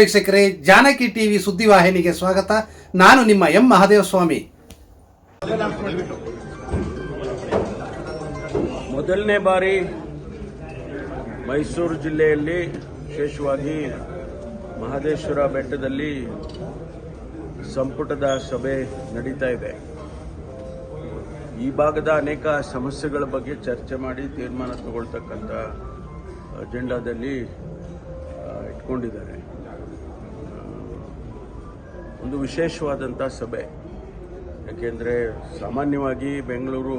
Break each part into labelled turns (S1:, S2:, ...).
S1: ವೀಕ್ಷಕರೇ, ಜಾನಕಿ ಟಿವಿ ಸುದ್ದಿವಾಹಿನಿಗೆ ಸ್ವಾಗತ. ನಾನು ನಿಮ್ಮ ಎಂ ಮಹಾದೇವಸ್ವಾಮಿ.
S2: ಮೊದಲನೇ ಬಾರಿ ಮೈಸೂರು ಜಿಲ್ಲೆಯಲ್ಲಿ ವಿಶೇಷವಾಗಿ ಮಹದೇಶ್ವರ ಬೆಟ್ಟದಲ್ಲಿ ಸಂಪುಟದ ಸಭೆ ನಡೀತಾ ಇದೆ. ಈ ಭಾಗದ ಅನೇಕ ಸಮಸ್ಯೆಗಳ ಬಗ್ಗೆ ಚರ್ಚೆ ಮಾಡಿ ತೀರ್ಮಾನ ತಗೊಳ್ತಕ್ಕಂಥ ಅಜೆಂಡಾದಲ್ಲಿ ಇಟ್ಕೊಂಡಿದ್ದಾರೆ. ಒಂದು ವಿಶೇಷವಾದಂಥ ಸಭೆ. ಯಾಕೆಂದರೆ ಸಾಮಾನ್ಯವಾಗಿ ಬೆಂಗಳೂರು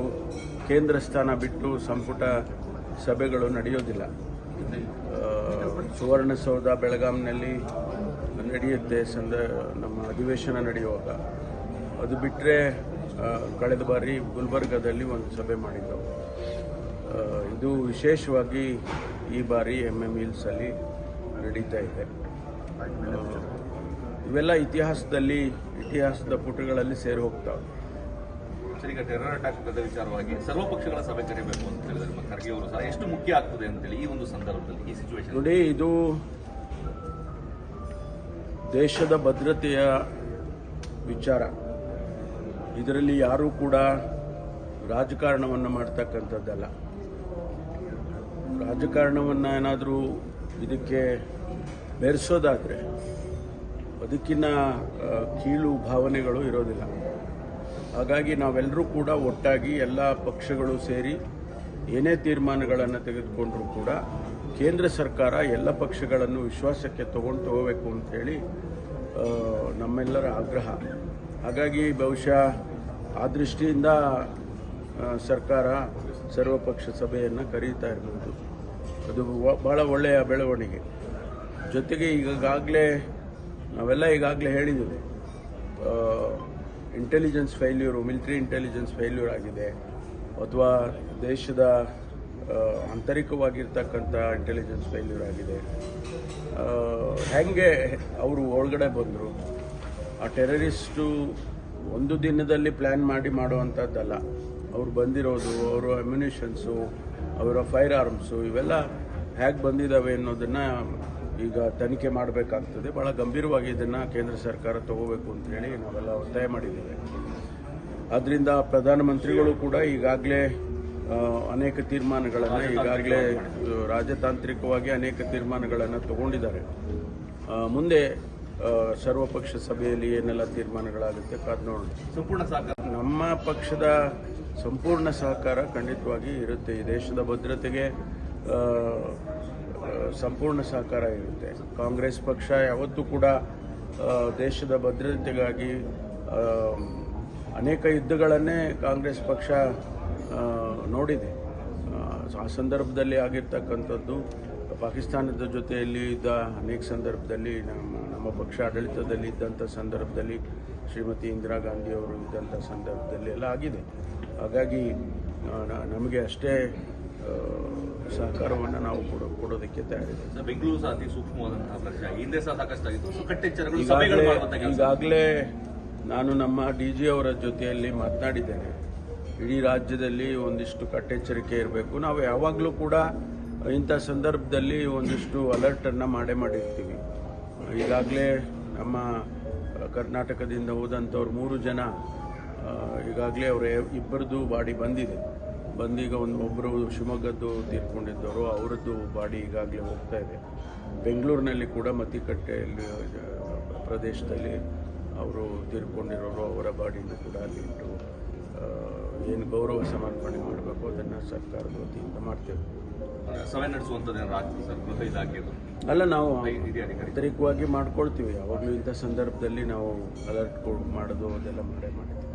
S2: ಕೇಂದ್ರ ಸ್ಥಾನ ಬಿಟ್ಟು ಸಂಪುಟ ಸಭೆಗಳು ನಡೆಯೋದಿಲ್ಲ. ಸುವರ್ಣಸೌಧ, ಬೆಳಗಾಂನಲ್ಲಿ ನಡೆಯುತ್ತೆ ಸಂದ, ನಮ್ಮ ಅಧಿವೇಶನ ನಡೆಯುವಾಗ. ಅದು ಬಿಟ್ಟರೆ ಕಳೆದ ಬಾರಿ ಗುಲ್ಬರ್ಗದಲ್ಲಿ ಒಂದು ಸಭೆ ಮಾಡಿದ್ದೆವು. ಇದು ವಿಶೇಷವಾಗಿ ಈ ಬಾರಿ ಎಂ ಎಂ ಹಿಲ್ಸಲ್ಲಿ ನಡೀತಾ ಇದೆ. ಇವೆಲ್ಲ ಇತಿಹಾಸದಲ್ಲಿ ಇತಿಹಾಸದ ಪುಟಗಳಲ್ಲಿ ಸೇರಿ ಹೋಗ್ತಾವೆ.
S3: ಸರ್ ಈಗ ಟೆರರ್ ಅಟ್ಯಾಕ್ ವಿಚಾರವಾಗಿ ಸರ್ವಪಕ್ಷಗಳ ಸಭೆ ಕರೆಯಬೇಕು ಅಂತ ಹೇಳಿದ್ರೆ ಖರ್ಗೆ ಅವರು ಸಹ ಎಷ್ಟು ಮುಖ್ಯ ಆಗ್ತದೆ ಅಂತೇಳಿ ಈ ಒಂದು ಸಂದರ್ಭದಲ್ಲಿ ಈ ಸಿಚುವೇಶನ್
S2: ನೋಡಿ ಇದು ದೇಶದ ಭದ್ರತೆಯ ವಿಚಾರ. ಇದರಲ್ಲಿ ಯಾರೂ ಕೂಡ ರಾಜಕಾರಣವನ್ನು ಮಾಡ್ತಕ್ಕಂಥದ್ದಲ್ಲ. ರಾಜಕಾರಣವನ್ನು ಏನಾದರೂ ಇದಕ್ಕೆ ಬೆರೆಸೋದಾದರೆ ಆ, ಕೀಳು ಭಾವನೆಗಳು ಇರೋದಿಲ್ಲ. ಹಾಗಾಗಿ ನಾವೆಲ್ಲರೂ ಕೂಡ ಒಟ್ಟಾಗಿ ಎಲ್ಲ ಪಕ್ಷಗಳು ಸೇರಿ ಏನೇ ತೀರ್ಮಾನಗಳನ್ನು ತೆಗೆದುಕೊಂಡರೂ ಕೂಡ ಕೇಂದ್ರ ಸರ್ಕಾರ ಎಲ್ಲ ಪಕ್ಷಗಳನ್ನು ವಿಶ್ವಾಸಕ್ಕೆ ತಗೊಂಡು ತಗೋಬೇಕು ಅಂತೇಳಿ ಆ, ನಮ್ಮೆಲ್ಲರ ಆಗ್ರಹ. ಹಾಗಾಗಿ ಬಹುಶಃ ಆ ದೃಷ್ಟಿಯಿಂದ ಸರ್ಕಾರ ಸರ್ವಪಕ್ಷ ಸಭೆಯನ್ನು ಕರೀತಾ ಇರ್ಬೋದು. ಅದು ಭಾಳ ಒಳ್ಳೆಯ ಬೆಳವಣಿಗೆ. ಜೊತೆಗೆ ಈಗಾಗಲೇ ನಾವೆಲ್ಲ ಈಗಾಗಲೇ ಹೇಳಿದ್ದೀವಿ. Intelligence failure military intelligence failure ಆಗಿದೆ. ಅಥವಾ ದೇಶದ ಆಂತರಿಕವಾಗಿರ್ತಕ್ಕಂಥ ಇಂಟೆಲಿಜೆನ್ಸ್ ಫೈಲ್ಯೂರ್ ಆಗಿದೆ. ಹೆಂಗೆ ಅವರು ಒಳಗಡೆ ಬಂದರು? ಆ ಟೆರರಿಸ್ಟು ಒಂದು ದಿನದಲ್ಲಿ ಪ್ಲ್ಯಾನ್ ಮಾಡಿ ಮಾಡುವಂಥದ್ದಲ್ಲ. ಅವ್ರು ಬಂದಿರೋದು, ಅವರ ಅಮ್ಯುನಿಷನ್ಸು ಅವರ ಫೈರ್ ಆರ್ಮ್ಸು ಇವೆಲ್ಲ ಹೇಗೆ ಬಂದಿದ್ದಾವೆ ಅನ್ನೋದನ್ನು ಈಗ ತನಿಖೆ ಮಾಡಬೇಕಾಗ್ತದೆ. ಭಾಳ ಗಂಭೀರವಾಗಿ ಇದನ್ನು ಕೇಂದ್ರ ಸರ್ಕಾರ ತಗೋಬೇಕು ಅಂತೇಳಿ ನಾವೆಲ್ಲ ಒತ್ತಾಯ ಮಾಡಿದ್ದೇವೆ. ಆದ್ದರಿಂದ ಪ್ರಧಾನಮಂತ್ರಿಗಳು ಕೂಡ ಈಗಾಗಲೇ ಅನೇಕ ತೀರ್ಮಾನಗಳನ್ನು ಈಗಾಗಲೇ ರಾಜತಾಂತ್ರಿಕವಾಗಿ ಅನೇಕ ತೀರ್ಮಾನಗಳನ್ನು ತಗೊಂಡಿದ್ದಾರೆ. ಮುಂದೆ ಸರ್ವಪಕ್ಷ ಸಭೆಯಲ್ಲಿ ಏನೆಲ್ಲ ತೀರ್ಮಾನಗಳಾಗುತ್ತೆ ಕಾದ್ ನೋಡೋಣ.
S3: ಸಂಪೂರ್ಣ ಸಹಕಾರ
S2: ನಮ್ಮ ಪಕ್ಷದ ಸಂಪೂರ್ಣ ಸಹಕಾರ ಖಂಡಿತವಾಗಿ ಇರುತ್ತೆ. ಈ ದೇಶದ ಭದ್ರತೆಗೆ ಸಂಪೂರ್ಣ ಸಹಕಾರ ಇರುತ್ತೆ. ಕಾಂಗ್ರೆಸ್ ಪಕ್ಷ ಯಾವತ್ತೂ ಕೂಡ ದೇಶದ ಭದ್ರತೆಗಾಗಿ ಅನೇಕ ಯುದ್ಧಗಳನ್ನೇ ಕಾಂಗ್ರೆಸ್ ಪಕ್ಷ ನೋಡಿದೆ. ಆ, ಸಂದರ್ಭದಲ್ಲಿ ಆಗಿರ್ತಕ್ಕಂಥದ್ದು ಪಾಕಿಸ್ತಾನದ ಜೊತೆಯಲ್ಲಿ ಇದ್ದ ಅನೇಕ ಸಂದರ್ಭದಲ್ಲಿ ನಮ್ಮ ನಮ್ಮ ಪಕ್ಷ ಆಡಳಿತದಲ್ಲಿ ಇದ್ದಂಥ ಸಂದರ್ಭದಲ್ಲಿ ಶ್ರೀಮತಿ ಇಂದಿರಾ ಗಾಂಧಿ ಅವರು ಇದ್ದಂಥ ಸಂದರ್ಭದಲ್ಲಿ ಎಲ್ಲ ಆಗಿದೆ. ಹಾಗಾಗಿ ನಮಗೆ ಅಷ್ಟೇ ಸಹಕಾರವನ್ನು ನಾವು ಕೊಡೋ ಕೊಡೋದಕ್ಕೆ
S3: ತಯಾರಿದ್ದೀವಿ. ಬೆಂಗಳೂರು ಸಹ ಅತಿ ಸೂಕ್ಷ್ಮವಾದಂತಹ ಪ್ರದೇಶ ಹಿಂದೆ ಸಹ ಸಾಕಷ್ಟಾಗಿತ್ತು
S2: ಈಗಾಗಲೇ ನಾನು ನಮ್ಮ ಡಿ ಜಿ ಅವರ ಜೊತೆಯಲ್ಲಿ ಮಾತನಾಡಿದ್ದೇನೆ. ಇಡೀ ರಾಜ್ಯದಲ್ಲಿ ಒಂದಿಷ್ಟು ಕಟ್ಟೆಚ್ಚರಿಕೆ ಇರಬೇಕು. ನಾವು ಯಾವಾಗಲೂ ಕೂಡ ಇಂಥ ಸಂದರ್ಭದಲ್ಲಿ ಒಂದಿಷ್ಟು ಅಲರ್ಟನ್ನು ಮಾಡೇ ಮಾಡಿರ್ತೀವಿ. ಈಗಾಗಲೇ ನಮ್ಮ ಕರ್ನಾಟಕದಿಂದ ಹೋದಂಥವ್ರು ಮೂರು ಜನ ಈಗಾಗಲೇ ಅವರ ಇಬ್ಬರದ್ದು ಬಾಡಿ ಬಂದಿದೆ. ಬಂದೀಗ ಒಂದು ಒಬ್ಬರು ಶಿವಮೊಗ್ಗದ್ದು ತೀರ್ಕೊಂಡಿದ್ದವರು ಅವರದ್ದು ಬಾಡಿ ಈಗಾಗಲೇ ಹೋಗ್ತಾ ಇದೆ. ಬೆಂಗಳೂರಿನಲ್ಲಿ ಕೂಡ ಮತಿಕಟ್ಟೆಯಲ್ಲಿ ಪ್ರದೇಶದಲ್ಲಿ ಅವರು ತೀರ್ಕೊಂಡಿರೋರು ಅವರ ಬಾಡಿನ ಕೂಡ ಅಲ್ಲಿ ಇಟ್ಟು ಏನು ಗೌರವ ಸಮರ್ಪಣೆ ಮಾಡಬೇಕು ಅದನ್ನು ಸರ್ಕಾರದ ವತಿಯಿಂದ ಮಾಡ್ತೇವೆ.
S3: ಸಭೆ ನಡೆಸುವಂಥದ್ದು
S2: ಅಲ್ಲ ನಾವು ಆಂತರಿಕವಾಗಿ ಮಾಡ್ಕೊಳ್ತೀವಿ. ಯಾವಾಗಲೂ ಇಂಥ ಸಂದರ್ಭದಲ್ಲಿ ನಾವು ಅಲರ್ಟ್ ಮಾಡೋದು ಅದೆಲ್ಲ ಮಾಡೇ ಮಾಡ್ತೀವಿ